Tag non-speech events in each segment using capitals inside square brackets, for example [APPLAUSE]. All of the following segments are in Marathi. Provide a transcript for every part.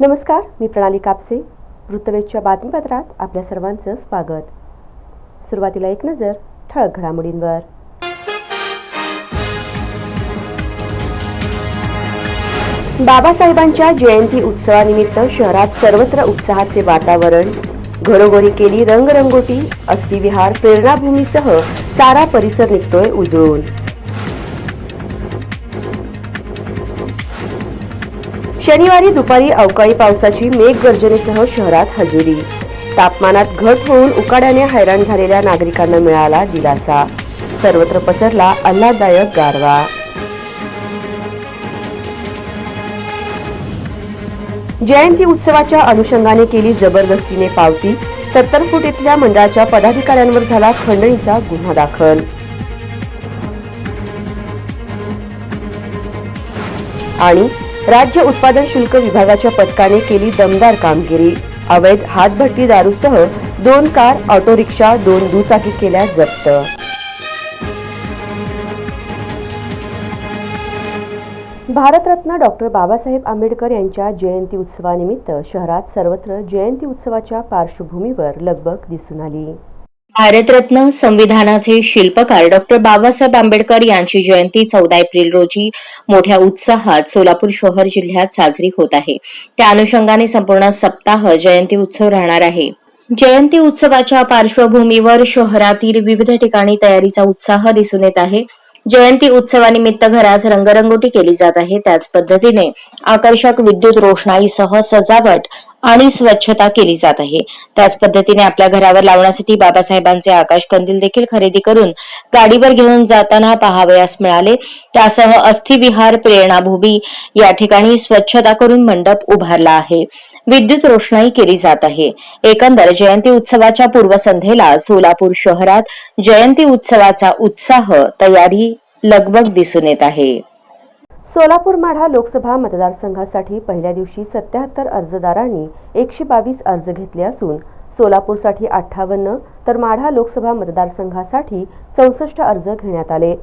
नमस्कार मी प्रणाली कापसे वृत्तवेधच्या बातमीपत्रात आपल्या सर्वांचं स्वागत. सुरुवातीला एक नजर ठळक घडामोडींवर. बाबासाहेबांच्या जयंती उत्सवानिमित्त शहरात सर्वत्र उत्साहाचे वातावरण. घरोघरी केली रंगरंगोटी अस्थिविहार प्रेरणाभूमीसह सारा परिसर निघतोय उजळून. शनिवारी दुपारी अवकाळी पावसाची मेघगर्जनेसह शहरात हजेरी. तापमानात घट होऊन उकाड्याने हैराण झालेल्या नागरिकांना मिळाला दिलासा. सर्वत्र पसरला आल्हाददायक गारवा. जयंती उत्सवाच्या अनुषंगाने केली जबरदस्तीने पावती सत्तर फूट इथल्या मंडळाच्या पदाधिकाऱ्यांवर झाला खंडणीचा गुन्हा दाखल. आणि राज्य उत्पादन शुल्क विभागाच्या पथकाने केली दमदार कामगिरी. अवैध हातभट्टी दारूसह दोन कार ऑटो रिक्षा दोन दुचाकी केल्या जप्त. भारतरत्न डॉक्टर बाबासाहेब आंबेडकर यांच्या जयंती उत्सवानिमित्त शहरात सर्वत्र जयंती उत्सवाच्या पार्श्वभूमीवर लगबग दिसून आली. भारतरत्न संविधानाचे शिल्पकार डॉक्टर बाबासाहेब आंबेडकर यांची जयंती चौदा एप्रिल रोजी मोठ्या उत्साहात सोलापूर शहर जिल्ह्यात साजरी होत आहे. त्या अनुषंगाने संपूर्ण सप्ताह जयंती उत्सव राहणार आहे. जयंती उत्सवाच्या पार्श्वभूमीवर शहरातील विविध ठिकाणी तयारीचा उत्साह दिसून येत आहे. जयंती उत्सवानिमित्त घरास रंगरंगोटी केली जात आहे. त्याच पद्धतीने आकर्षक विद्युत रोषणाईसह सजावट आणि स्वच्छता केली जात आहे. त्याच पद्धतीने आपल्या घरावर लावण्यासाठी बाबासाहेबांचे आकाश कंदील देखील खरेदी करून गाडीवर घेऊन जाताना पाहावयास मिळाले. त्यासह अस्थिविहार प्रेरणाभूमी या ठिकाणी स्वच्छता करून मंडप उभारला आहे. विद्युत रोषणाई केली जात आहे. एकंदर जयंती उत्सवाच्या पूर्वसंध्येला सोलापूर शहरात जयंती उत्सवाचा उत्साह तयारी लगबग दिसून येत आहे. सोलापूर माढा लोकसभा मतदारसंघासाठी पहिल्या दिवशी सत्याहत्तर अर्जदारांनी एकशे बावीस अर्ज घेतले असून सोलापूरसाठी अठ्ठावन्न तर माढा लोकसभा मतदारसंघासाठी चौसष्ट अर्ज घेण्यात आले.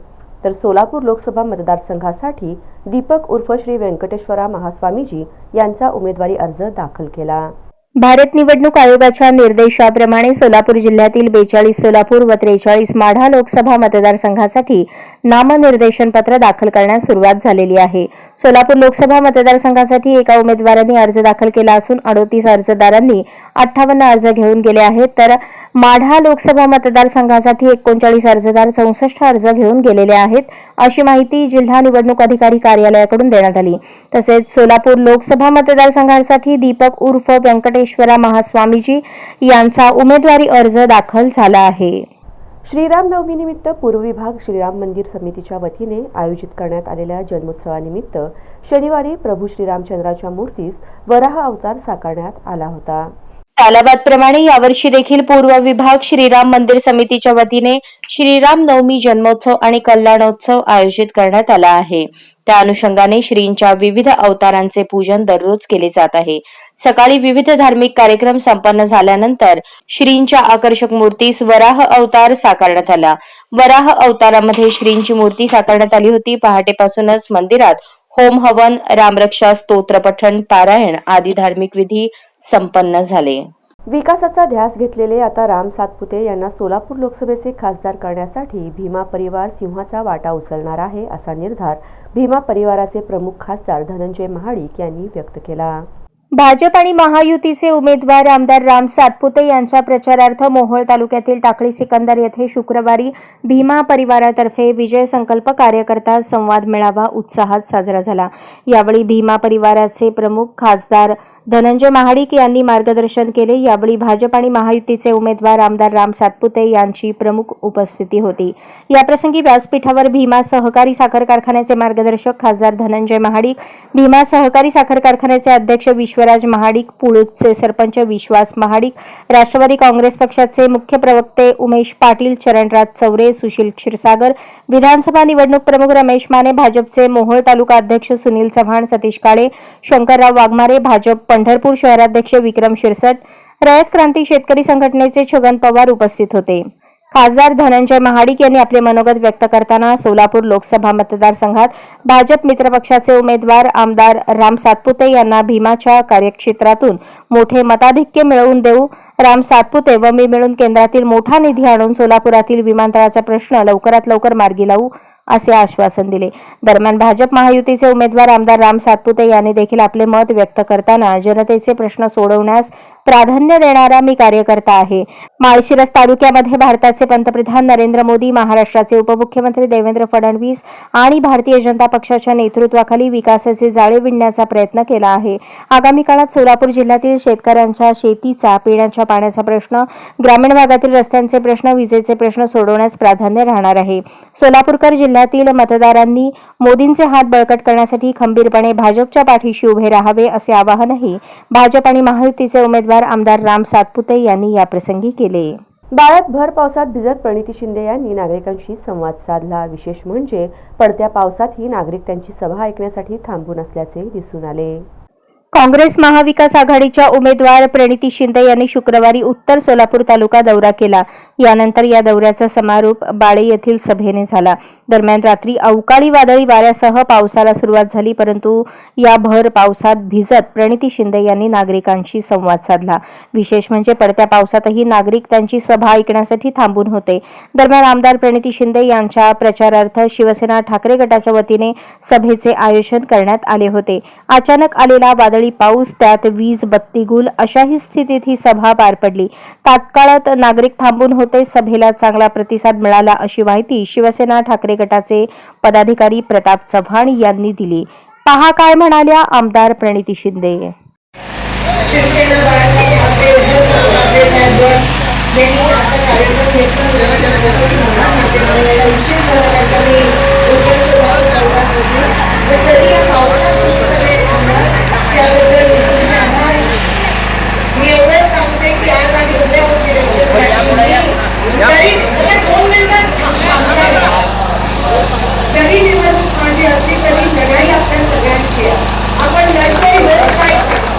तर सोलापूर लोकसभा मतदारसंघासाठी दीपक उर्फ श्री व्यंकटेश्वरा महास्वामीजी यांचा उमेदवारी अर्ज दाखल केला. भारत निवडणूक आयोगाच्या निर्देशाप्रमाणे सोलापूर जिल्ह्यातील बेचाळीस सोलापूर व त्रेचाळीस माढा लोकसभा मतदारसंघासाठी नामनिर्देशन पत्र दाखल करण्यास सुरुवात झालेली आहे. सोलापूर लोकसभा मतदारसंघासाठी एका उमेदवारांनी अर्ज दाखल केला असून अडोतीस अर्जदारांनी अठ्ठावन्न अर्ज घेऊन गेले आहेत. तर माढा लोकसभा मतदारसंघासाठी एकोणचाळीस अर्जदार चौसष्ट अर्ज घेऊन गेलेले आहेत अशी माहिती जिल्हा निवडणूक अधिकारी कार्यालयाकडून देण्यात आली. तसेच सोलापूर लोकसभा मतदारसंघासाठी दीपक उर्फ व्यंकटेश्वरा महास्वामीजी यांचा उमेदवारी अर्ज दाखल झाला आहे. श्रीराम नवमीनिमित्त पूर्व विभाग श्रीराम मंदिर समितीच्या वतीने आयोजित करण्यात आलेल्या जन्मोत्सवानिमित्त शनिवारी प्रभू श्रीरामचंद्राच्या मूर्तीस वराह अवतार साकारण्यात आला होता. सालाबादप्रमाणे यावर्षी देखील पूर्व विभाग श्रीराम मंदिर समितीच्या वतीने श्रीराम नवमी जन्मोत्सव आणि कल्याणोत्सव आयोजित करण्यात आला आहे. त्या अनुषंगाने श्रींच्या विविध अवतारांचे पूजन दररोज केले जात आहे. सकाळी विविध धार्मिक कार्यक्रम संपन्न झाल्यानंतर श्रींच्या आकर्षक मूर्तीस वराह अवतार साकारण्यात आला. वराह अवतारामध्ये श्रींची मूर्ती साकारण्यात आली होती. पहाटेपासूनच मंदिरात होम हवन रामरक्षा स्तोत्रपठण पारायण आदी धार्मिक विधी संपन्न झाले. विकासाचा ध्यास घेतलेले आता राम सातपुते यांना सोलापूर लोकसभेचे खासदार करण्यासाठी भीमा परिवार सिंहाचा वाटा उचलणार आहे असा निर्धार भीमा परिवाराचे प्रमुख खासदार धनंजय महाडिक यांनी व्यक्त केला. भाजप आणि महायुतीचे उमेदवार आमदार राम सातपुते यांच्या प्रचारार्थ मोहोळ तालुक्यातील टाकळी सिकंदर येथे शुक्रवारी भीमा परिवारातर्फे विजय संकल्प कार्यकर्ता संवाद मेळावा उत्साहात साजरा झाला. यावेळी भीमा परिवाराचे प्रमुख खासदार धनंजय महाडिक यांनी मार्गदर्शन केले. यावेळी भाजप आणि महायुतीचे उमेदवार आमदार राम सातपुते यांची प्रमुख उपस्थिती होती. याप्रसंगी व्यासपीठावर भीमा सहकारी साखर कारखान्याचे मार्गदर्शक खासदार धनंजय महाडिक भीमा सहकारी साखर कारखान्याचे अध्यक्ष विश्व विश्वराज महाडिक पुळूकचे सरपंच विश्वास महाडिक राष्ट्रवादी काँग्रेस पक्षाचे मुख्य प्रवक्ते उमेश पाटील चरणराज चौरे सुशील क्षीरसागर विधानसभा निवडणूक प्रमुख रमेश माने भाजपचे मोहोळ तालुका अध्यक्ष सुनील चव्हाण सतीश काळे शंकरराव वाघमारे भाजप पंढरपूर शहराध्यक्ष विक्रम शिरसट रयत क्रांती शेतकरी संघटनेचे छगन पवार उपस्थित होते. खासदार धनंजय महाडिक यांनी आपले मनोगत व्यक्त करताना सोलापूर लोकसभा मतदारसंघात भाजप मित्रपक्षाचे उमेदवार आमदार राम सातपुते यांना भीमाच्या कार्यक्षेत्रातून मोठे मताधिक्य मिळवून देऊ राम सातपुते व मी मिळून केंद्रातील मोठा निधी आणून सोलापुरातील विमानतळाचा प्रश्न लवकरात लवकर मार्गी लावू असे आश्वासन दिले. दरम्यान भाजप महायुतीचे उमेदवार आमदार राम सातपुते यांनी देखील आपले मत व्यक्त करताना जनतेचे प्रश्न सोडवण्यास प्राधान्य देणारा मी कार्यकर्ता आहे. माळशिरस तालुक्यामध्ये भारताचे पंतप्रधान नरेंद्र मोदी महाराष्ट्राचे उपमुख्यमंत्री देवेंद्र फडणवीस आणि भारतीय जनता पक्षाच्या नेतृत्वाखाली विकासाचे जाळे विणण्याचा प्रयत्न केला आहे. आगामी काळात सोलापूर जिल्ह्यातील शेतकऱ्यांच्या शेतीचा पिण्याच्या पाण्याचा प्रश्न ग्रामीण भागातील रस्त्यांचे प्रश्न विजेचे प्रश्न सोडवण्यास प्राधान्य राहणार आहे. सोलापूरकर जिल्ह्यातील मतदारांनी मोदींचे हात बळकट करण्यासाठी खंबीरपणे भाजपच्या पाठीशी उभे राहावे असे आवाहनही भाजप आणि महायुतीचे उमेदवार आमदार राम सातपुते यांनी याप्रसंगी केले. बाळात भर पावसात भिजत प्रणिती शिंदे यांनी नागरिकांशी संवाद साधला. विशेष म्हणजे पडत्या पावसातही नागरिक त्यांची सभा ऐकण्यासाठी थांबून असल्याचे दिसून आले. काँग्रेस महाविकास आघाडीच्या उमेदवार प्रणिती शिंदे यांनी शुक्रवारी उत्तर सोलापूर तालुका दौरा केला. यानंतर या दौऱ्याचा समारोप बाळे येथील सभेने झाला. दरम्यान रात्री अवकाळी वादळी वाऱ्यासह पावसाला सुरुवात झाली परंतु या भर पावसात भिजत प्रणिती शिंदे यांनी नागरिकांशी संवाद साधला. विशेष म्हणजे पडत्या पावसातही नागरिक त्यांची सभा ऐकण्यासाठी थांबून होते. दरम्यान आमदार प्रणिती शिंदे यांच्या प्रचारार्थ शिवसेना ठाकरे गटाच्या वतीने सभेचे आयोजन करण्यात आले होते. अचानक आलेला वादळी पाऊस त्यात वीज बत्ती गुल अशाही स्थितीत ही सभा पार पडली. तात्काळात नागरिक थांबून होते सभेला चांगला प्रतिसाद मिळाला अशी माहिती शिवसेना ठाकरे गटाचे पदाधिकारी प्रताप चव्हाण यांनी दिली. पहा काय म्हणाल्या आमदार प्रणिती शिंदे. शिवसेना बाळासाहेब ठाकरे उद्धव ठाकरे साहेबगड यांनी आता कार्यक्रम घेतला माध्यमाला उशीर झाला त्यांचा मी उत्तर सुरुवात होती तर तरी या पावसात शिवसेने थांबणार त्याबद्दल मी तुमचे आभार मी एवढंच सांगते की आज आणि उद्या होत इलेक्शन तरी मला दोन मिनिटात थांबणार जरी निवडणूक माझी असली तरी लढाई आपल्या सगळ्यांची आहे आपण लढतोय लोकशाहीसाठी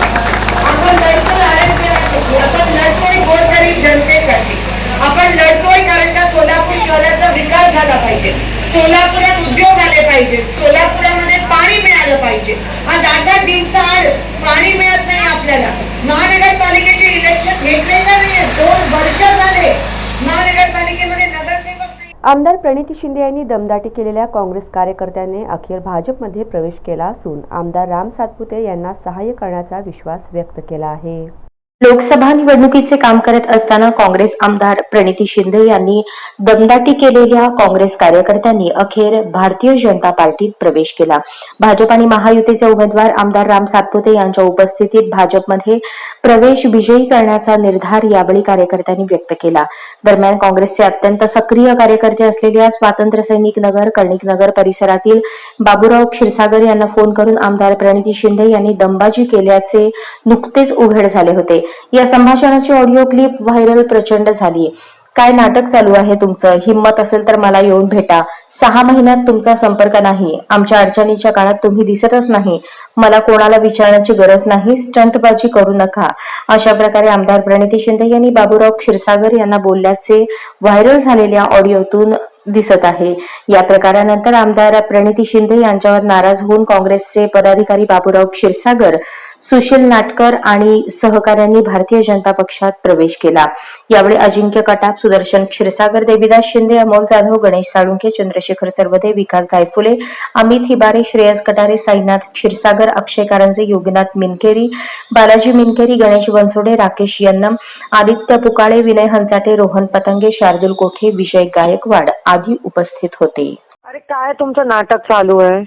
आपण लढतोय आरक्षणासाठी आपण लढतोय गोरगरीब जनतेसाठी आपण लढतोय कारण का सोलापूर शहराचा विकास झाला पाहिजे सोलापुरात उद्योग आले पाहिजे सोलापुरामध्ये पाणी मिळालं पाहिजे आज आठ आठ दिवसाआड पाणी मिळत नाही आपल्याला महानगरपालिकेचे इलेक्शन घेतले का नाही दोन वर्ष झाले महानगरपालिकेमध्ये नगरसेवक नाही आमदार प्रणिती शिंदे यांनी दमदाटी केलेल्या काँग्रेस कार्यकर्त्यांनी अखेर भाजपमध्ये प्रवेश केला असून आमदार राम सातपुते यांना सहाय्य करण्याचा विश्वास व्यक्त केला आहे. लोकसभा निवडणुकीचे काम करत असताना काँग्रेस आमदार प्रणिती शिंदे यांनी दमदाटी केलेल्या काँग्रेस कार्यकर्त्यांनी अखेर भारतीय जनता पार्टीत प्रवेश केला. भाजप आणि महायुतीचे उमेदवार आमदार राम सातपुते यांच्या उपस्थितीत भाजपमध्ये प्रवेश विजयी करण्याचा निर्धार यावेळी कार्यकर्त्यांनी व्यक्त केला. दरम्यान काँग्रेसचे अत्यंत सक्रिय कार्यकर्ते असलेल्या स्वातंत्र्य सैनिक नगर कर्णिक नगर परिसरातील बाबूराव क्षीरसागर यांना फोन करून आमदार प्रणिती शिंदे यांनी दमबाजी केल्याचे नुकतेच उघड झाले होते. या संभाषणाची ऑडिओ क्लिप व्हायरल प्रचंड झाली काय नाटक चालू आहे तुमचं? हिंमत असेल तर मला येऊन भेटा. सहा महिन्यात तुमचा संपर्क नाही. आमच्या अडचणीच्या काळात तुम्ही दिसतच नाही. मला कोणाला विचारण्याची गरज नाही. स्टंटबाजी करू नका. अशा प्रकारे आमदार प्रणिती शिंदे यांनी बाबूराव क्षीरसागर यांना बोलल्याचे व्हायरल झालेल्या ऑडिओतून दिसत आहे. या प्रकारानंतर आमदार प्रणिती शिंदे यांच्यावर नाराज होऊन काँग्रेसचे पदाधिकारी बाबूराव क्षीरसागर सुशील नाटकर आणि सहकाऱ्यांनी भारतीय जनता पक्षात प्रवेश केला. यावेळी अजिंक्य कटाप सुदर्शन क्षीरसागर देवीदास शिंदे अमोल जाधव गणेश साळुंखे चंद्रशेखर सरवदे विकास गायफुले अमित हिबारे श्रेयस कटारे साईनाथ क्षीरसागर अक्षय कारंजे योगनाथ मिनकेरी बालाजी मिनकेरी गणेश बनसोडे राकेश यन्नम आदित्य पुकाळे विनय हंचाटे रोहन पतंगे शार्दुल कोठे विजय गायकवाड आदी उपस्थित होते. अरे काय तुमचं नाटक चालू आहे?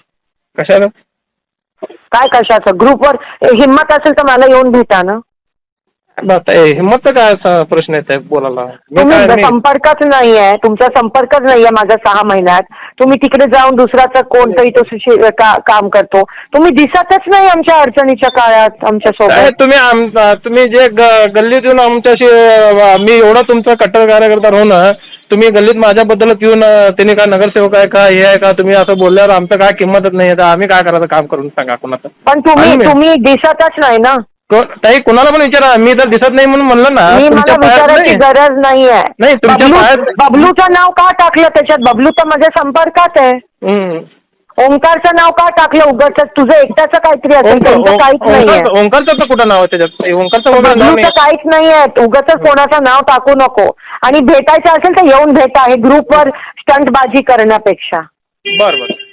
कशाला? काय कशाचं? ग्रुपवर हिंमत असेल तर मला येऊन भेटा ना. आता हे हिंमतचा काय असा प्रश्न येत आहे बोलायला? मी तुम्ही मी- संपर्कच नाही आहे तुमचा संपर्कच नाहीये माझा सहा महिन्यात. तुम्ही तिकडे जाऊन दुसराचा कोणतरी तो सुशे- का- काम करतो. तुम्ही दिसतच नाही आमच्या अडचणीच्या काळात आमच्यासोबत. तुम्ही आम- तुम्ही जे ग- गल्लीत येऊन आमच्याशी अ, मी एवढा तुमचा कट्टर कार्यकर्ता राहून तुम्ही गल्लीत माझ्याबद्दलच येऊन त्यांनी काय नगरसेवक आहे का हे आहे का तुम्ही असं बोलल्यावर आमचं काय किंमतच नाही आहे. तर आम्ही काय करायचं काम करून सांगा कोणाचं. पण तुम्ही आणि तुम्ही दिसतच नाही ना? को- ताई कोणाला पण विचारा. मी तर दिसत नाही म्हणून म्हणलं ना मी मला तुमच्या पायात विचारायची नाही. गरज नाहीये नाही, तुमच्या बबलू पायात- बबलूचं नाव का टाकलं? त्याच्यात बबलू तर माझ्या संपर्कात आहे. हम्म. ओंकारचं नाव का टाकलं उगाच? तुझं एकट्याचं काहीतरी असेल ओंकार त्यांचं काहीच नाहीये. ओंकार- ओंकारचं तर कुठं नाव आहे त्याच्यात? ओंकारचं वगैरे नाव बबलूचं नाही काहीच नाहीये. उगाच कोणाचं नाव टाकू नको. आणि भेटायचं असेल तर येऊन भेटा. हे ग्रुपवर स्टंटबाजी करण्यापेक्षा. बरं बरं.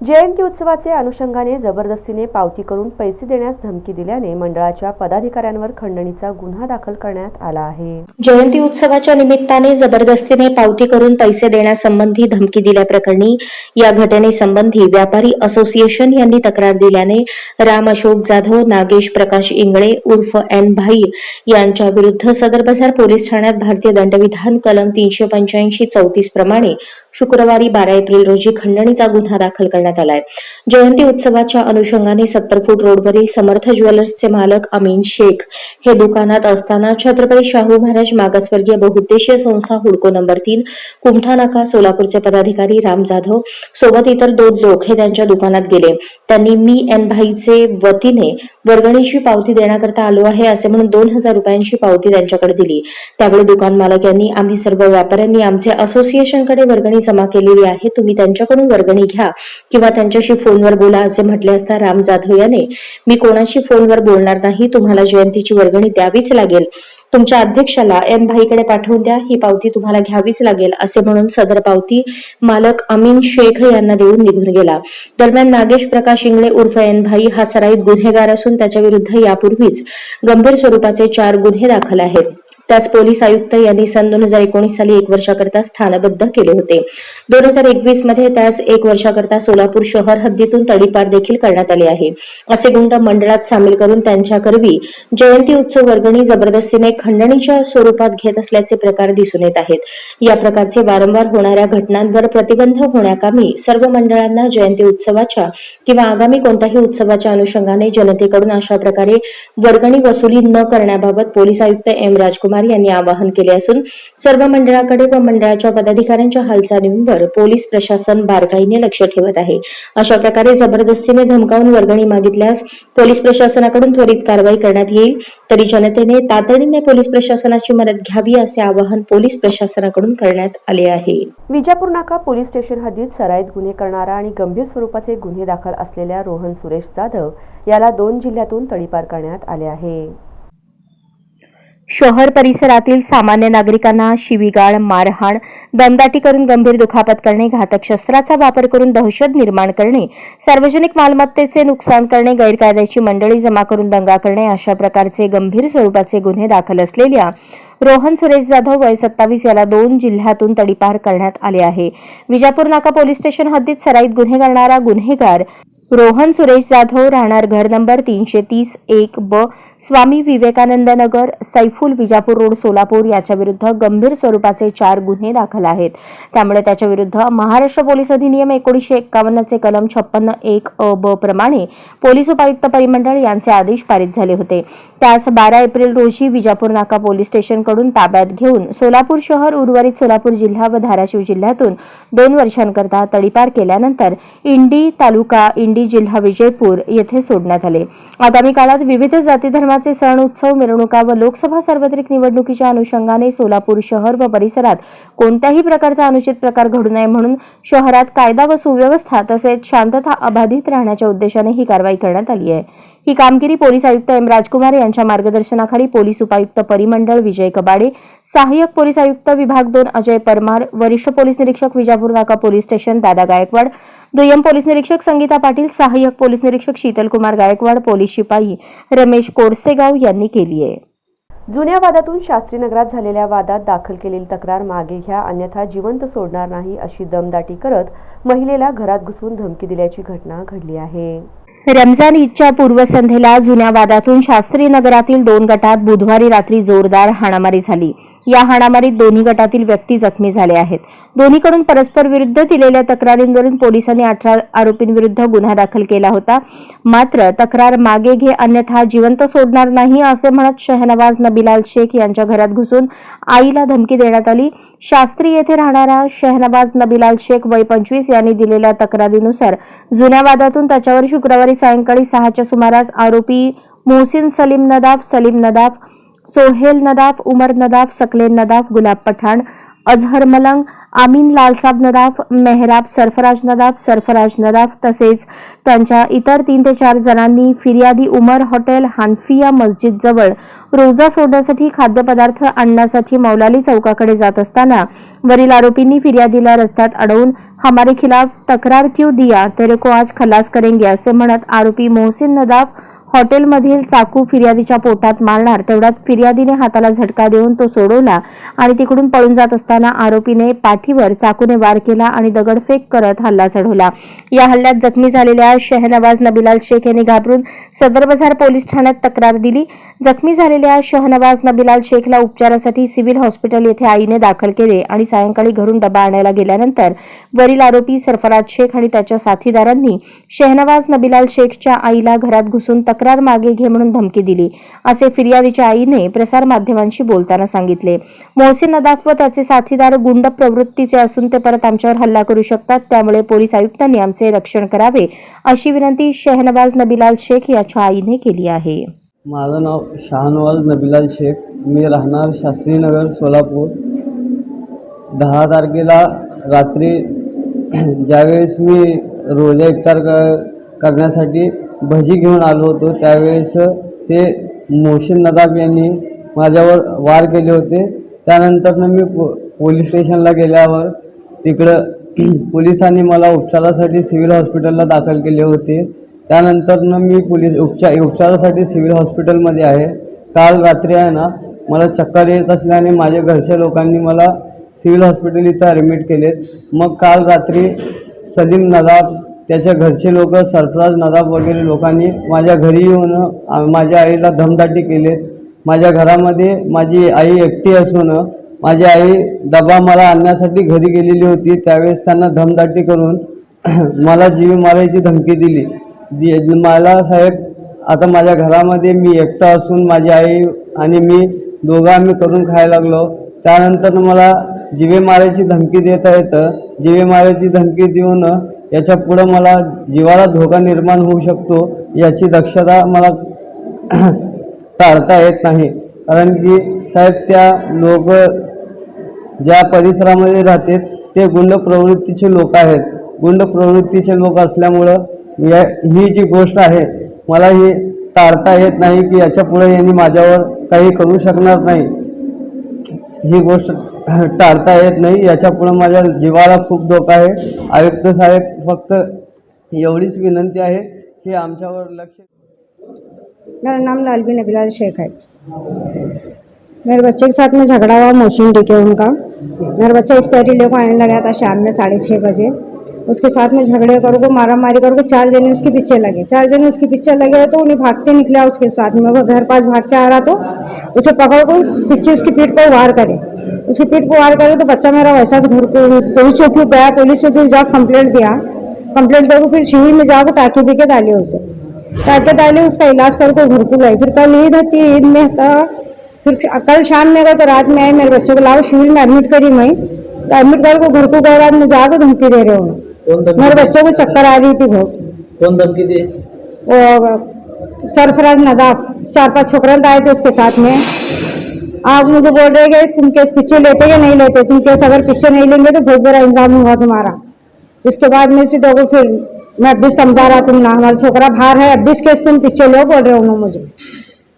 जयंती उत्सवाचे अनुषंगाने जबरदस्तीने पावती करून पैसे देण्यास धमकी दिल्याने मंडळाच्या पदाधिकाऱ्यांवर खंडणीचा गुन्हा दाखल करण्यात आला आहे. जयंती उत्सवाच्या निमित्ताने जबरदस्तीने पावती करून पैसे देण्यासंबंधी धमकी दिल्याप्रकरणी या घटनेसंबंधी व्यापारी असोसिएशन यांनी तक्रार दिल्याने राम अशोक जाधव नागेश प्रकाश इंगळे उर्फ एन भाई यांच्या विरुद्ध सदर बाजार पोलीस ठाण्यात भारतीय दंडविधान कलम तीनशे पंच्याऐंशी चौतीस प्रमाणे शुक्रवारी बारा एप्रिल रोजी खंडणीचा गुन्हा दाखल करण्यात आलाय. जयंती उत्सवाच्या अनुषंगाने सत्तर फूट रोडवरील समर्थ ज्वेलर्सचे मालक अमीन शेख हे दुकानात असताना छत्रपती शाहू महाराज मागासवर्गीय बहुउद्देशीय संस्था हुडको नंबर तीन कुमठा नाका सोलापूरचे पदाधिकारी राम जाधव सोबत इतर दोन लोक हे त्यांच्या दुकानात गेले. त्यांनी मी एन भाईचे वतीने वर्गणीची पावती देण्याकरता आलो आहे असे म्हणून दोन हजार रुपयांची पावती त्यांच्याकडे दिली. त्यावेळी दुकान मालक यांनी आम्ही सर्व व्यापाऱ्यांनी आमचे असोसिएशनकडे वर्गणी जमा केलेली आहे तुम्ही त्यांच्याकडून वर्गणी घ्या. किंवा त्यांच्याशी फोनवर बोला असे म्हटले असता राम जाधव याने मी कोणाशी फोनवर बोलणार नाही तुम्हाला जयंतीची वर्गणी द्यावीच लागेल. तुमच्या अध्यक्षाला एम भाईकडे पाठवून द्या ही पावती तुम्हाला घ्यावीच लागेल असे म्हणून सदर पावती मालक अमीन शेख यांना देऊन निघून गेला. दरम्यान नागेश प्रकाश इंगळे उर्फ एन भाई हा सराईत गुन्हेगार असून त्याच्या विरुद्ध यापूर्वीच गंभीर स्वरूपाचे चार गुन्हे दाखल आहेत. त्याच पोलीस आयुक्त यांनी सन दोन हजार एकोणीस साली एक वर्षाकरता स्थानबद्ध केले होते. दोन हजार एकवीसमध्ये त्यास एक वर्षाकरता सोलापूर शहर हद्दीतून तडीपार देखील करण्यात आले आहे. असे गुंड मंडळात सामील करून त्यांच्याकरवी जयंती उत्सव वर्गणी जबरदस्तीने खंडणीच्या स्वरूपात घेत असल्याचे प्रकार दिसून येत आहेत. या प्रकारचे वारंवार होणाऱ्या घटनांवर प्रतिबंध होण्याकामी सर्व मंडळांना जयंती उत्सवाच्या किंवा आगामी कोणत्याही उत्सवाच्या अनुषंगाने जनतेकडून अशा प्रकारे वर्गणी वसुली न करण्याबाबत पोलीस आयुक्त एम राजकुमार यांनी आवाहन केले असून सर्व मंडळाकडे व मंडळाच्या पदाधिकाऱ्यांच्या हालचालींवर पोलीस प्रशासन बारकाईने लक्ष ठेवत आहे. अशा प्रकारे जबरदस्तीने धमकावून वर्गणी मागितल्यास पोलीस प्रशासनाकडून त्वरित कारवाई करण्यात येईल. तरी जनतेने तातडीने पोलीस प्रशासनाची मदत घ्यावी असे आवाहन पोलीस प्रशासनाकडून करण्यात आले आहे. विजापूर नाका पोलीस स्टेशन हद्दीत सराईत गुन्हे करणारा आणि गंभीर स्वरूपाचे गुन्हे दाखल असलेल्या रोहन सुरेश जाधव याला दोन जिल्ह्यातून तडीपार करण्यात आले आहे. शहर परिसरातील सामान्य नागरिकांना शिवीगाळ मारहाण दमदाटी करून गंभीर दुखापत करणे घातक शस्त्राचा वापर करून दहशत निर्माण करणे सार्वजनिक मालमत्तेचे नुकसान करणे गैरकायद्याची मंडळी जमा करून दंगा करणे अशा प्रकारचे गंभीर स्वरूपाचे गुन्हे दाखल असलेल्या रोहन सुरेश जाधव वय सत्तावीस याला दोन जिल्ह्यातून तडीपार करण्यात आले आहे. विजापूर नाका पोलीस स्टेशन हद्दीत सराईत गुन्हे करणारा गुन्हेगार रोहन सुरेश जाधव राहणार घर नंबर तीनशे तीस एक ब स्वामी विवेकानंद नगर सैफुल विजापूर रोड सोलापूर याच्या विरुद्ध गंभीर स्वरूपाचे चार गुन्हे दाखल आहेत. त्यामुळे त्याच्या विरुद्ध महाराष्ट्र पोलीस अधिनियम एकोणीसशे एक्कावन्नचे कलम छप्पन्न एक अ ब प्रमाणे पोलीस उपायुक्त परिमंडळ यांचे आदेश पारित झाले होते. त्यास बारा एप्रिल रोजी विजापूर नाका पोलीस स्टेशनकडून ताब्यात घेऊन सोलापूर शहर उर्वरित सोलापूर जिल्हा व धाराशिव जिल्ह्यातून दोन वर्षांकरता तडीपार केल्यानंतर इंडी तालुका इंडी जिल्हा विजयपूर येथे सोडण्यात आले. आगामी काळात विविध जाती धर्म धर्माचे सण उत्सव मिरवणुका व लोकसभा सार्वत्रिक निवडणुकीच्या अनुषंगाने सोलापूर शहर व परिसरात कोणत्याही प्रकारचा अनुचित प्रकार घडू नये म्हणून शहरात कायदा व सुव्यवस्था तसेच शांतता अबाधित राहण्याच्या उद्देशाने ही कारवाई करण्यात आली आहे. ही कामगिरी पोलीस आयुक्त एम राजकुमार यांच्या मार्गदर्शनाखाली पोलीस उपायुक्त परिमंडळ विजय कबाडे सहाय्यक पोलीस आयुक्त विभाग दोन अजय परमार वरिष्ठ पोलीस निरीक्षक विजापूर नाका पोलीस स्टेशन दादा गायकवाड दुय्यम पोलीस निरीक्षक संगीता पाटील सहाय्यक पोलीस निरीक्षक शीतलकुमार गायकवाड पोलीस शिपाई रमेश कोरसेगाव यांनी केली आहे. जुन्या वादातून शास्त्रीनगरात झालेल्या वादात दाखल केलेली तक्रार मागे घ्या अन्यथा जिवंत सोडणार नाही अशी दमदाटी करत महिलेला घरात घुसून धमकी दिल्याची घटना घडली आहे. रमजान ईदच्या पूर्वसंध्येला जुन्या वादातून शास्त्री नगरातील दोन गटात बुधवारी रात्री जोरदार हाणामारी झाली. या हाणामारीत दोन्ही गटातील व्यक्ती जखमी झाले आहेत. दोन्हीकडून परस्पर विरुद्ध दिलेल्या तक्रारींवरून पोलिसांनी अठरा आरोपींविरुद्ध गुन्हा दाखल केला होता. मात्र तक्रार मागे घे अन्यथा जिवंत सोडणार नाही असे म्हणत शहनवाज नबिलाल शेख यांच्या घरात घुसून आईला धमकी देण्यात आली. शास्त्री येथे राहणारा शहनवाज नबिलाल शेख वय पंचवीस यांनी दिलेल्या तक्रारीनुसार जुन्या वादातून त्याच्यावर शुक्रवारी सायंकाळी सहाच्या सुमारास आरोपी मोहसिन सलीम नदाफ सलीम नदाफ सोहेल नदाफ उमर नदाफ सकलेन नदाफ गुलाब पठाण अजहर मलंग आमीन लालसाब नदाफ मेहराब सरफराज नदाफ सरफराज नदाफ तसेच त्यांच्या इतर तीन ते चार जणांनी फिर्यादी उमर हॉटेल हानफिया मस्जिद जवळ रोजा सोडण्यासाठी खाद्यपदार्थ आणण्यासाठी मौलाली चौकाकडे जात असताना वरील आरोपींनी फिर्यादीला रस्त्यात अडवून हमारे खिलाफ तक्रार क्यू दिया? तेरे को आज खलास करेंगे असे म्हणत आरोपी मोहसिन नदाफ हॉटेलमधील चाकू फिर्यादीच्या पोटात मारणार तेवढ्यात फिर्यादीने हाताला झटका देऊन तो सोडवला आणि तिकडून पळून जात असताना आरोपीने पाठीवर चाकूने वार केला आणि दगडफेक करत हल्ला चढवला. या हल्ल्यात जखमी झालेल्या शहनवाज नबिलाल शेख यांनी घाबरून सदर बाजार पोलीस ठाण्यात तक्रार दिली. जखमी झालेल्या शहनवाज नबिलाल शेखला उपचारासाठी सिव्हिल हॉस्पिटल येथे आईने दाखल केले आणि सायंकाळी घरून डबा आणायला गेल्यानंतर वरील आरोपी सरफराज शेख आणि त्याच्या साथीदारांनी शहनवाज नबिलाल शेखच्या आईला घरात घुसून तक तक्रार मागे घे म्हणून धमकी दिली असे फिर्यादीच्या आईने प्रसार माध्यमांशी बोलताना सांगितले. मोहसिन नदाफ व त्याचे साथीदार गुंड प्रवृत्तीचे असून ते परत आमच्यावर हल्ला करू शकतात त्यामुळे पोलीस आयुक्तांनी आमचे रक्षण करावे अशी विनंती शहनवाज नबिलाल शेख याच्या आईने केली आहे. माझं नाव शहानवाज नबिलाल शेख. मी राहणार शास्त्रीनगर सोलापूर. दहा तारखेला रात्री ज्यावेळेस मी रोजा इफ्तार क करण्यासाठी भजी घेऊन आलो होतो. त्यावेळेस ते मोहसिन नदाब यांनी माझ्यावर वार केले होते. त्यानंतरनं मी पो पोलीस स्टेशनला गेल्यावर तिकडं [CLEARS THROAT] पोलिसांनी मला उपचारासाठी सिव्हिल हॉस्पिटलला दाखल केले होते. त्यानंतरनं मी पोलीस उपचार उपचारासाठी सिव्हिल हॉस्पिटलमध्ये आहे. काल रात्री आहे ना मला चक्कर येत असल्याने माझ्या घरच्या लोकांनी मला सिव्हिल हॉस्पिटल इथं ॲडमिट केलेत. मग काल रात्री सलीम नदाब त्याच्या घरचे लोक सरफराज नदाब वगैरे लोकांनी माझ्या घरी येऊन माझ्या आईला धमदाटी केलेत माझ्या घरामध्ये माझी आई एकटी असून माझी आई डबा मला आणण्यासाठी घरी गेलेली होती. त्यावेळेस त्यांना धमदाटी करून [CLEARS THROAT] मला जीव मारायची धमकी दिली. दि मला साहेब आता माझ्या घरामध्ये मी एकटा असून माझी आई आणि मी दोघं आम्ही करून खायला लागलो. त्यानंतर मला जिवे मारायची धमकी देत आहेत जिवे मारायची धमकी देऊन याच्या पुढं मला जीवाला धोका निर्माण होऊ शकतो याची दक्षता मला [CLEARS THROAT] टाळता येत नाही. कारण की साहेब त्या लोक ज्या परिसरामध्ये राहतात ते गुंड प्रवृत्तीचे लोक आहेत. गुंड प्रवृत्तीचे लोक असल्यामुळं या ही जी गोष्ट आहे मला ही टाळता येत नाही की याच्यापुढे यांनी माझ्यावर काही करू शकणार नाही. ही गोष्ट टाळता येत नाही. याच्यापुढं माझ्या जीवाला खूप धोका आहे. आयुक्त साहेब फक्त एवढीच विनंती आहे की आमच्यावर लक्ष मेरा नाम लालबी नबीलाल शेख है मेरे बच्चे के साथ में झगड़ा हुआ मोशन डी उनका। मेरा बच्चा इफ्तारी लेको आने लगा था शाम में साढ़े छः बजे। उसके साथ में झगड़े करो को मारा मारी करो को चार जने उसके पीछे लगे। चार जने उसके पीछे लगे तो उन्हें भागते निकला उसके साथ में। वो घर पास भाग के आ रहा तो उसे पकड़ को पीछे उसकी पीठ पर वार करे। उसकी पीठ पर वार करे तो बच्चा मेरा वैसा घर को पुलिस चौकी गया पुलिस चौकी जा कंप्लेंट दिया। कंप्लेंट करके फिर शिविर में जाकर टाँके पी के डाले उसे। टाके डाले उसका इलाज करके घर को गए फिर कल ईद थी ईद में था। फिर कल शाम में गए तो रात में आए मेरे बच्चे को लाओ शिविर में एडमिट करी मैं। तो एडमिट करके घर को गए रात में जाकर धमकी दे रहे हो। मेरे बच्चे को चक्कर आ रही थी बहुत। कौन धमकी दे? वो सरफराज नदाफ चार पाँच छोकरन आए थे उसके साथ में। आप मुझे बोल रहे कि तुम केस पीछे लेते या नहीं लेते? तुम केस अगर पीछे नहीं लेंगे तो बहुत बड़ा इंजाम होगा तुम्हारा। इसके बाद में सीधे को फिर मैं अब समझा रहा तुम ना हमारा छोकरा बाहर है अब केस तुम पीछे लो बोल रहे हो मुझे।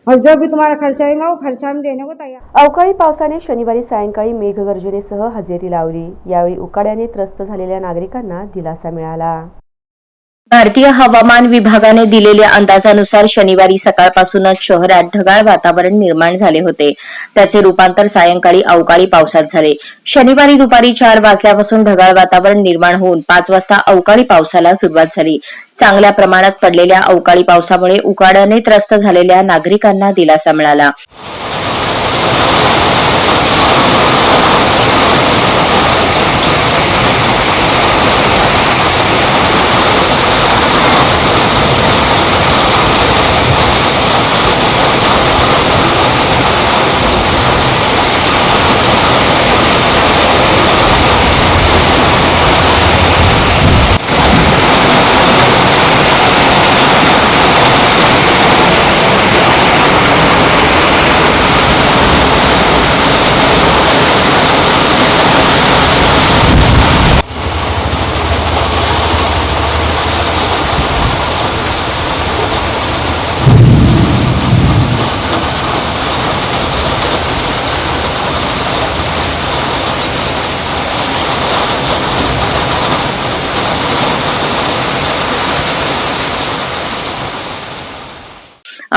और जो भी तुम्हारा खर्चा होगा वो खर्चा देने को तैयार अवकाळी पावसाने शनिवारी सायंकाळी मेघगर्जनेसह हजेरी लावली. यावेळी उकाड्याने त्रस्त झालेल्या नागरिकांना दिलासा मिळाला. भारतीय हवामान विभागाने दिलेल्या अंदाजानुसार शनिवारी सकाळपासूनच शहरात ढगाळ वातावरण निर्माण झाले होते. त्याचे रूपांतर सायंकाळी अवकाळी पावसात झाले. शनिवारी दुपारी चार वाजल्यापासून ढगाळ वातावरण निर्माण होऊन पाच वाजता अवकाळी पावसाला सुरुवात झाली. चांगल्या प्रमाणात पडलेल्या अवकाळी पावसामुळे उकाड्याने त्रस्त झालेल्या नागरिकांना दिलासा मिळाला.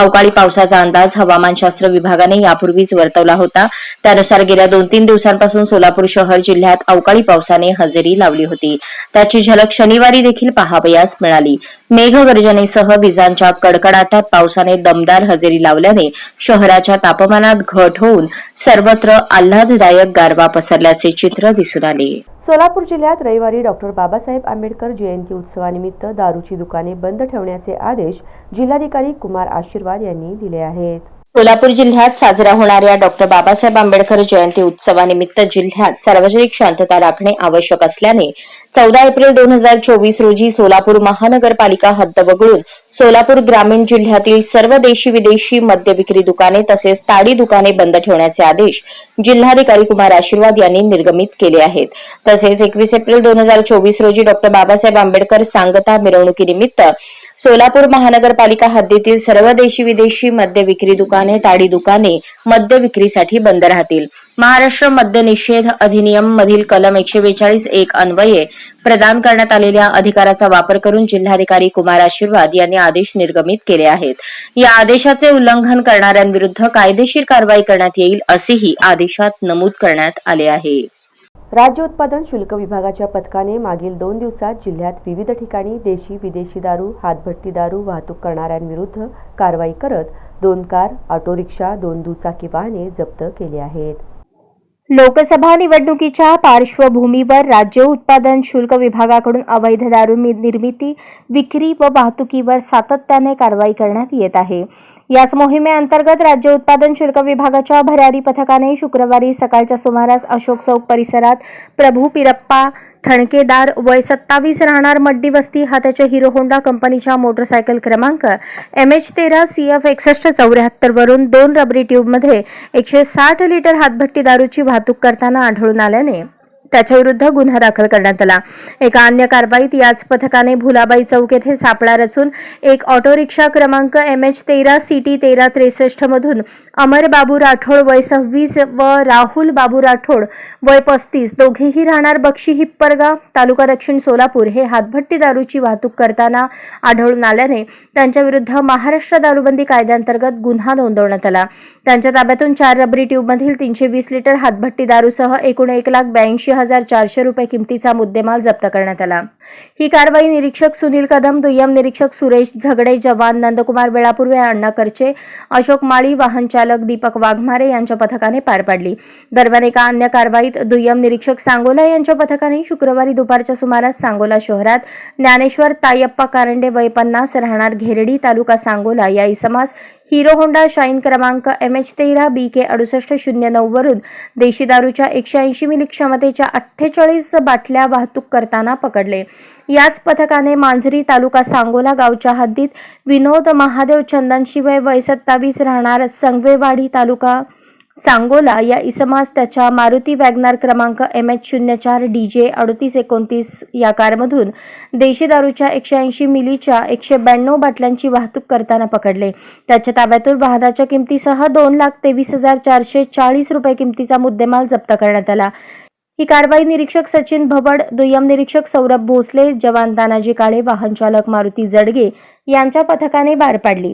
अवकाळी पावसाचा अंदाज हवामानशास्त्र विभागाने यापूर्वीच वर्तवला होता. त्यानुसार गेल्या दोन तीन दिवसांपासून सोलापूर शहर जिल्ह्यात अवकाळी पावसाने हजेरी लावली होती. त्याची झलक शनिवारी देखील पहावयास मिळाली. मेघगर्जनेसह विजांच्या कडकडाटात पावसाने दमदार हजेरी लावल्याने शहराच्या तापमानात घट होऊन सर्वत्र आल्हाददायक गारवा पसरल्याचे चित्र दिसून आले. सोलापूर जिल्ह्यात रविवारी डॉक्टर बाबासाहेब आंबेडकर जयंती उत्सवानिमित्त दारूची दुकाने बंद ठेवण्याचे आदेश जिल्हाधिकारी कुमार आशीर्वाद यांनी दिले आहेत. सोलापूर जिल्ह्यात साजरा होणाऱ्या डॉक्टर बाबासाहेब आंबेडकर जयंती उत्सवानिमित्त जिल्ह्यात सार्वजनिक शांतता राखणे आवश्यक असल्याने चौदा एप्रिल दोन हजार चोवीस रोजी सोलापूर महानगरपालिका हद्द वगळून सोलापूर ग्रामीण जिल्ह्यातील सर्व देशी विदेशी मद्य विक्री दुकाने तसेच ताडी दुकाने बंद ठेवण्याचे आदेश जिल्हाधिकारी कुमार आशीर्वाद यांनी निर्गमित केले आहेत. तसेच एकवीस एप्रिल दोन हजार चोवीस रोजी डॉक्टर बाबासाहेब आंबेडकर सांगता मिरवणुकीनिमित्त सोलापूर महानगरपालिका हद्दीतील सर्व देशी विदेशी मद्य विक्री दुकाने ताडी दुकाने मद्य विक्रीसाठी बंद राहतील. महाराष्ट्र मद्य निषेध अधिनियम मधील कलम एकशे बेचाळीस एक अन्वये प्रदान करण्यात आलेल्या अधिकाराचा वापर करून जिल्हाधिकारी कुमार आशीर्वाद यांनी आदेश निर्गमित केले आहेत. या आदेशाचे उल्लंघन करणाऱ्यांविरुद्ध कायदेशीर कारवाई करण्यात येईल असेही आदेशात नमूद करण्यात आले आहे. राज्य उत्पादन शुल्क विभागाच्या पथकाने मागील दोन दिवसात जिल्ह्यात विविध ठिकाणी देशी विदेशी दारू हातभट्टी दारू वाहतूक करणाऱ्यांविरुद्ध कारवाई करत दोन कार ऑटो रिक्षा दोन दुचाकी वाहने जप्त केली आहेत. लोकसभा निवडणुकीच्या पार्श्वभूमीवर राज्य उत्पादन शुल्क विभागाकडून अवैध दारू निर्मिती विक्री व वाहतुकीवर सातत्याने कारवाई करण्यात येत आहे. याच मोहिमेअंतर्गत राज्य उत्पादन शुल्क विभागाच्या भरारी पथकाने शुक्रवारी सकाळच्या सुमारास अशोक चौक परिसरात प्रभू पिरप्पा ठणकेदार वय सत्तावीस राहणार मड्डी वस्ती हा त्याच्या हिरो होंडा कंपनीच्या मोटरसायकल क्रमांक एम एच तेरा सी एफ एकसष्ट चौऱ्याहत्तर वरून दोन रबरी ट्यूबमध्ये एकशे साठ लिटर हातभट्टी दारूची वाहतूक करताना आढळून आल्याने त्याच्याविरुद्ध गुन्हा दाखल करण्यात आला. एका अन्य कारवाईत याच पथकाने भुलाबाई चौक येथे सापळा रचून एक ऑटो रिक्षा क्रमांक एम एच तेरा सी टी तेरा त्रेसष्ट मधून अमर बाबू राठोड वय सव्वीस व राहुल बाबू राठोड वय पस्तीस दोघेही राहणार बक्षी हिप्परगा तालुका दक्षिण सोलापूर हे हातभट्टी दारूची वाहतूक करताना आढळून आल्याने त्यांच्याविरुद्ध महाराष्ट्र दारूबंदी कायद्याअंतर्गत गुन्हा नोंदवण्यात आला. त्यांच्या ताब्यातून चार रबरी ट्यूबमधील तीनशे वीस लिटर हातभट्टी दारूसह एकूण एक लाख ब्याऐंशी हजार चारशे रुपये किमतीचा मुद्देमाल जप्त करण्यात आला. ही कारवाई निरीक्षक सुनील कदम दुय्यम निरीक्षक सुरेश झगडे जवान नंदकुमार बेळापूर्वे अण्णा करचे अशोक माळी वाहन चालक दीपक वाघमारे यांच्या पथकाने पार पाडली. दरम्यान एका अन्य कारवाईत दुय्यम निरीक्षक सांगोला यांच्या पथकाने शुक्रवारी दुपारच्या सुमारास सांगोला शहरात ज्ञानेश्वर तायप्पा कारंडे वय पन्नास राहणार घेरडी तालुका सांगोला या इसमास हिरो होंडा शाईन क्रमांक एम एच तेरा बी के अडुसष्ट शून्य नऊ वरून देशी दारूच्या एकशे ऐंशी मिली क्षमतेच्या अठ्ठेचाळीस बाटल्या वाहतूक करताना पकडले. याच पथकाने मांजरी तालुका सांगोला गावच्या हद्दीत विनोद महादेव चंदनशिवाय वय सत्तावीस राहणार संगवेवाडी तालुका सांगोला या इसमास त्याच्या मारुती वॅगनार क्रमांक एम एच शून्य चार डी जे अडतीस एकोणतीस या कारमधून देशी दारूच्या एकशे ऐंशी मिलीच्या एकशे ब्याण्णव बाटल्यांची वाहतूक करताना पकडले. त्याच्या ताब्यातून वाहनाच्या किमतीसह दोन लाख तेवीस हजार चारशे चाळीस रुपये किमतीचा मुद्देमाल जप्त करण्यात आला. ही कारवाई निरीक्षक सचिन भवड दुय्यम निरीक्षक सौरभ भोसले जवान तानाजी काळे वाहन चालक मारुती जडगे यांच्या पथकाने पार पाडली.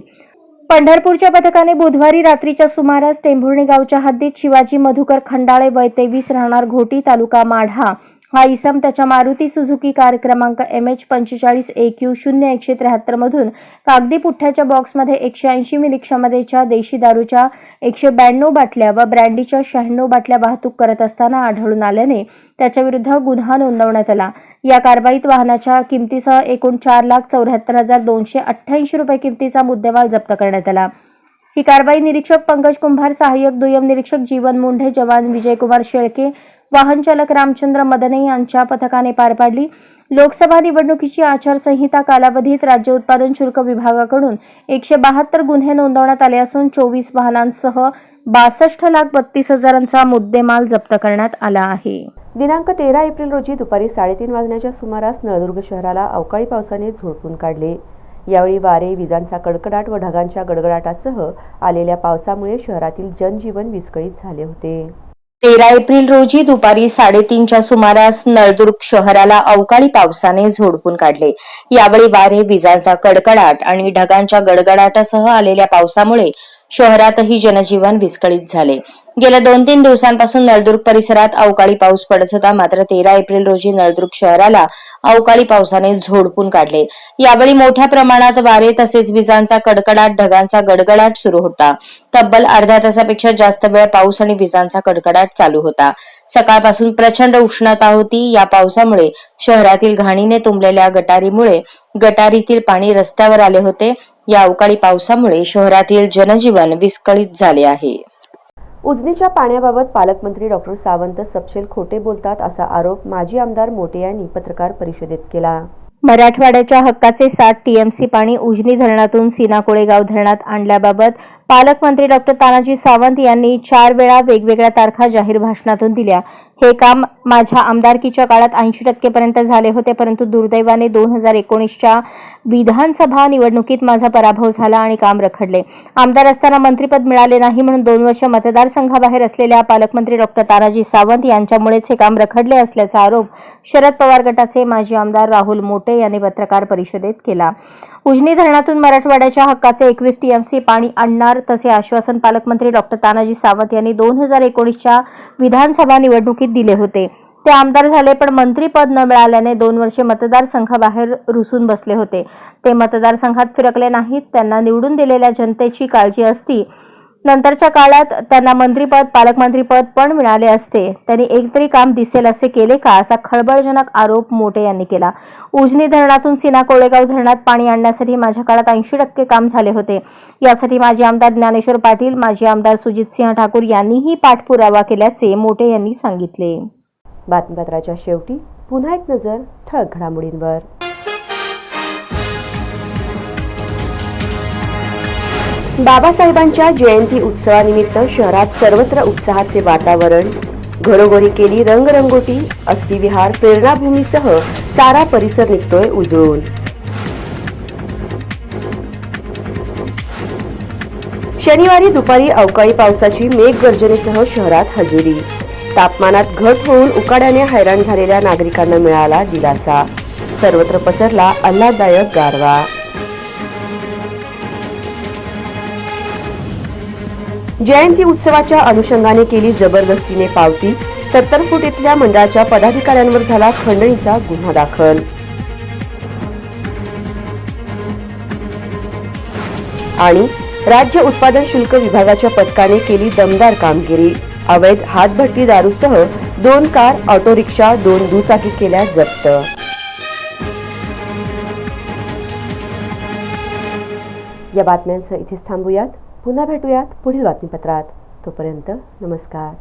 पंढरपूरच्या पथकाने बुधवारी रात्रीच्या सुमारास टेंभुर्णी गावच्या हद्दीत शिवाजी मधुकर खंडाळे वय तेवीस राहणार घोटी तालुका माढा हा इसम त्याच्या मारुती सुझुकी कार क्रमांक एम एच पंचेचाळीस ए क्यू शून्य एकशे त्र्याहत्तर मधून कागदी पुठ्ठ्याच्या बॉक्समध्ये एकशे ऐंशी मिली क्षमतेच्या देशी दारूच्या एकशे ब्याण्णव बाटल्या व ब्रँडीच्या शहाण्णव बाटल्या वाहतूक करत असताना आढळून आल्याने त्याच्याविरुद्ध गुन्हा नोंदवण्यात आला. या कारवाईत वाहनाच्या किमतीसह एकूण चार लाख चौऱ्याहत्तर हजार दोनशे अठ्ठ्याऐंशी रुपये किमतीचा मुद्देमाल जप्त करण्यात आला. ही कारवाई निरीक्षक पंकज कुंभार सहाय्यक दुय्यम निरीक्षक जीवन मुंढे जवान विजयकुमार शेळके वाहन चालक रामचंद्र मदने यांच्या पथकाने पार पाडली. लोकसभा निवडणुकीची आचारसंहिता कालावधीत राज्य उत्पादन शुल्क विभागाकडून एकशे बहात्तर गुन्हे नोंदवण्यात आले असून चोवीस वाहनांसह बासष्ट लाख बत्तीस हजारांचा मुद्देमाल जप्त करण्यात आला आहे. दिनांक तेरा एप्रिल रोजी दुपारी साडेतीन वाजण्याच्या सुमारास नळदुर्ग शहराला अवकाळी पावसाने झोडपून काढले. यावेळी वारे विजांचा कडकडाट व ढगांच्या गडगडाटासह आलेल्या पावसामुळे शहरातील जनजीवन विस्कळीत झाले होते. तेरा एप्रिल रोजी दुपारी साडेतीनच्या सुमारास नळदुर्ग शहराला अवकाळी पावसाने झोडपून काढले. यावेळी वारे विजांचा कडकडाट आणि ढगांच्या गडगडाटासह आलेल्या पावसामुळे शहरातही जनजीवन विस्कळीत झाले. गेल्या दोन तीन दिवसांपासून नळदुर्ग परिसरात अवकाळी पाऊस पडत होता. मात्र तेरा एप्रिल रोजी नळदुर्ग शहराला अवकाळी पावसाने झोडपून काढले. यावेळी मोठ्या प्रमाणात वारे तसेच विजांचा कडकडाट ढगांचा गडगडाट सुरू होता. तब्बल अर्ध्या तासापेक्षा जास्त वेळ पाऊस आणि विजांचा कडकडाट चालू होता. सकाळपासून प्रचंड उष्णता होती. या पावसामुळे शहरातील घाणीने तुंबलेल्या गटारीमुळे गटारीतील पाणी रस्त्यावर आले होते. या अवकाळी पावसामुळे शहरातील जनजीवन विस्कळीत झाले आहे. उजनीच्या पाण्याबाबत पालकमंत्री डॉक्टर सावंत सपशेल खोटे बोलतात असा आरोप माजी आमदार मोटे यांनी पत्रकार परिषदेत केला. मराठवाड्याच्या हक्काचे साठ टीएमसी पाणी उजनी धरणातून सीना कोळेगाव धरणात आणल्याबाबत पालकमंत्री डॉक्टर तानाजी सावंत यांनी चार वेळा वेगवेगळ्या तारखा जाहीर भाषणातून दिल्या. हे काम माझ्या आमदारकीच्या काळात ऐंशी टक्केपर्यंत झाले होते परंतु दुर्दैवाने दोन हजार एकोणीसच्या विधानसभा निवडणुकीत माझा पराभव झाला आणि काम रखडले. आमदार असताना मंत्रीपद मिळाले नाही म्हणून दोन वर्ष मतदारसंघाबाहेर असलेल्या पालकमंत्री डॉक्टर तानाजी सावंत यांच्यामुळेच हे काम रखडले असल्याचा आरोप शरद पवार गटाचे माजी आमदार राहुल मोटे यांनी पत्रकार परिषदेत केला. उजनी धरणातून मराठवाड्याच्या हक्काचे एकवीस टीएमसी पाणी आणणार तसे आश्वासन पालकमंत्री डॉक्टर तानाजी सावंत यांनी दोन हजार एकोणीसच्या विधानसभा निवडणुकीत दिले होते. ते आमदार झाले पण मंत्रीपद न मिळाल्याने दोन वर्षे मतदारसंघाबाहेर रुसून बसले होते. ते मतदारसंघात फिरकले नाहीत त्यांना निवडून दिलेल्या जनतेची काळजी असती नंतरच्या काळात त्यांना मंत्रीपद पालकमंत्रीपद पण मिळाले असते. त्यांनी एकतरी काम दिसेल असे केले का असा खळबळजनक आरोप मोटे यांनी केला. उजनी धरणातून सिना कोळेगाव धरणात पाणी आणण्यासाठी माझ्या काळात ऐंशी टक्के काम झाले होते. यासाठी माजी आमदार ज्ञानेश्वर पाटील माजी आमदार सुजितसिंह ठाकूर यांनीही पाठपुरावा केल्याचे मोटे यांनी सांगितले. बातमीपत्राच्या शेवटी पुन्हा एक नजर ठळक घडामोडींवर. बाबासाहेबांच्या जयंती उत्सवानिमित्त शहरात सर्वत्र उत्साहाचे वातावरण घरोघरी केली रंगरंगोटी अस्थिविहार प्रेरणाभूमीसह सारा परिसर निघतोय उजळून. शनिवारी दुपारी अवकाळी पावसाची मेघगर्जनेसह शहरात हजेरी. तापमानात घट होऊन उकाड्याने हैराण झालेल्या नागरिकांना मिळाला दिलासा. सर्वत्र पसरला आल्हाददायक गारवा. जयंती उत्सवाच्या अनुषंगाने केली जबरदस्तीने पावती. सत्तर फूट इथल्या मंडळाच्या पदाधिकाऱ्यांवर झाला खंडणीचा गुन्हा दाखल. आणि राज्य उत्पादन शुल्क विभागाच्या पथकाने केली दमदार कामगिरी. अवैध हातभट्टी दारूसह दोन कार ऑटो रिक्षा दोन दुचाकी केल्या जप्त. या बातम्यांसह इथेच थांबूयात. पुन्हा भेटूयात पुढील बातमीपत्रात. तोपर्यंत नमस्कार.